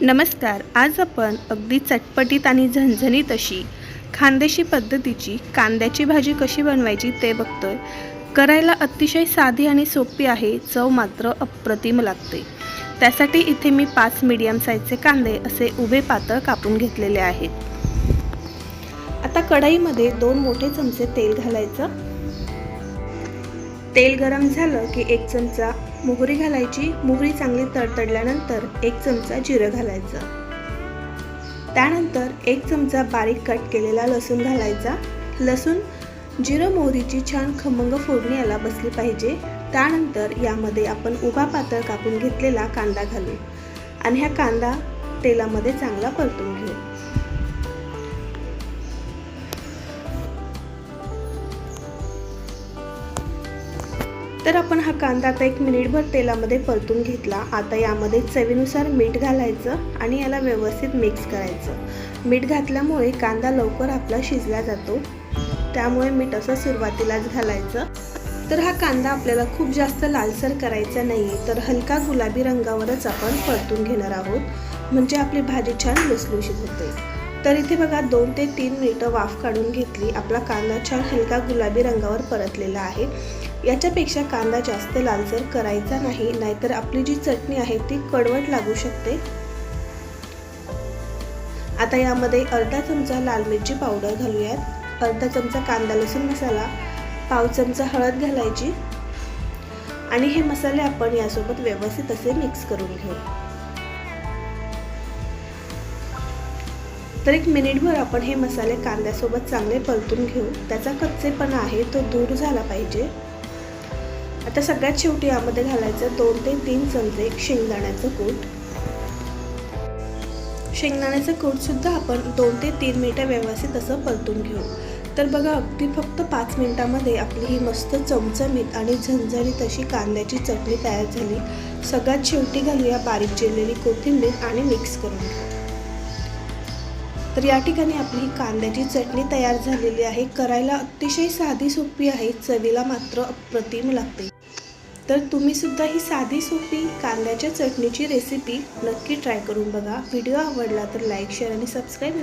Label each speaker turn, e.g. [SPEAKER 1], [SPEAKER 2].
[SPEAKER 1] नमस्कार आज आपण अगदी चटपटीत आणि झणझणीत अशी खानदेशी पद्धतीची कांद्याची भाजी कशी बनवायची ते बघतोय. करायला अतिशय साधी आणि सोपी आहे चव मात्र अप्रतिम लागते. त्यासाठी इथे मी पाच मीडियम साईजचे कांदे असे उभे पातळ कापून घेतलेले आहेत. आता कढईमध्ये दोन मोठे चमचे तेल घालायचं. तेल गरम झालं की एक चमचा मोहरी घालायची. मोहरी चांगली तडतडल्यानंतर एक चमचा जिरं घालायचं. त्यानंतर एक चमचा बारीक कट केलेला लसूण घालायचा. लसूण जिरं मोहरीची छान खमंग फोडणी याला बसली पाहिजे. त्यानंतर यामध्ये आपण उभा पातळ कापून घेतलेला कांदा घालू. आणि हा कांदा तेलामध्ये चांगला परतून घेऊ. तर आपण हा कांदा आता एक मिनिटभर तेलामध्ये परतून घेतला. आता यामध्ये चवीनुसार मीठ घालायचं आणि याला व्यवस्थित मिक्स करायचं. मीठ घातल्यामुळे कांदा लवकर आपला शिजला जातो. त्यामुळे मीठ असं सुरुवातीलाच घालायचं. तर हा कांदा आपल्याला खूप जास्त लालसर करायचा नाही तर हलका गुलाबी रंगावरच आपण परतून घेणार आहोत. म्हणजे आपली भाजी छान लुसलुशीत होते. तर इथे बघा दोन ते तीन मिनिटं वाफ काढून घेतली. आपला कांदा छान हलका गुलाबी रंगावर परतलेला आहे. याच्यापेक्षा कांदा जास्त लालसर करायचा नाही नाहीतर आपली जी चटणी आहे ती कडवट लागू शकते. आता यामध्ये अर्धा चमचा लाल मिरची पावडर घालूयात. अर्धा चमचा कांदा लसूण मसाला पाव चमचा हळद घालायची. आणि हे मसाले आपण यासोबत व्यवस्थित असे मिक्स करून घेऊ. तर एक मिनिटभर आपण हे मसाले कांद्यासोबत चांगले परतून घेऊ. त्याचा कच्चेपणा आहे तो दूर झाला पाहिजे. आता सगळ्यात शेवटी यामध्ये घालायचं दोन ते तीन चमचे शेंगदाण्याचं कूट. शेंगदाण्याचं कूटसुद्धा आपण दोन ते तीन मिनिटं व्यवस्थित असं परतून घेऊ. तर बघा अगदी फक्त पाच मिनिटामध्ये आपली ही मस्त चमचमीत आणि झणझणीत अशी कांद्याची चटणी तयार झाली. सगळ्यात शेवटी घालूया बारीक चिरलेली कोथिंबीर आणि मिक्स करून. घेऊ तर या ठिकाणी आपली कांद्याची चटणी तयार झालेली आहे. करायला अतिशय साधी सोपी आहे. चवीला मात्र अप्रतिम लागते. तर तुम्ही सुद्धा ही साधी सोपी कांद्याच्या चटणीची रेसिपी नक्की ट्राय करून बघा. व्हिडिओ आवडला तर लाईक शेअर आणि सबस्क्राईब